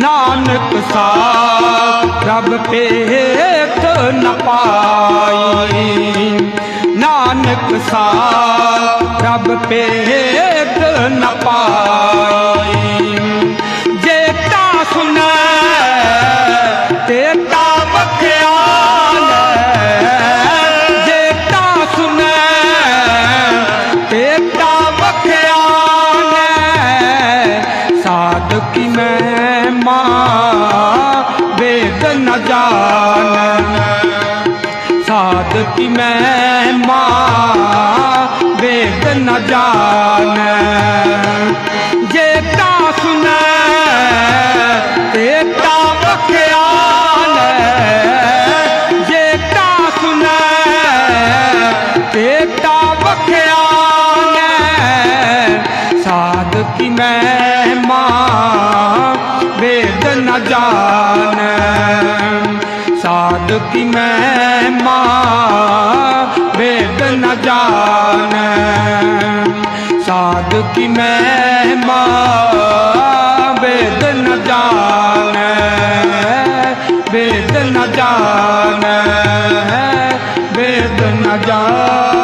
ਨਾਨਕ ਸਾਥ ਰੱਬ ਪੇਖ ਨ ਪਾਈ। ਨਾਨਕ ਸਾਥ ਰੱਬ ਪੇਖ ਨ ਪਾਈ। ਜੇ ਤਾ ਸੁਨੈ ਤੇ ਤਾ ਬਖਿਆਲ ਜੇ ਤਾ ਸੁਨੈ ਤੇ ਮੈਂ ਮਾਂ ਵੇਦ ਨ ਜਾਣ ਸਾਧ ਕੀ ਮੈਂ ਮਾਂ ਵੇਦ ਨ ਜਾਣ ਜੇ ਤਾ ਸੁਨੈ, ਤੇ ਤਾ ਬਖਿਆਲ ਜੇ ਤਾ ਸੁਨੈ, ਤੇ ਤਾ ਬਖਿਆਲ ਕੀ ਮਹਿਮਾ, ਵੇਦ ਨ ਜਾਣ। ਸਾਧ ਕੀ ਮਹਿਮਾ, ਵੇਦ ਨ ਜਾਣ। ਸਾਧ ਕੀ ਮਹਿਮਾ, ਵੇਦ ਨ ਜਾਣ। ਵੇਦ ਨ ਜਾਣ, ਵੇਦ ਨ ਜਾਣ।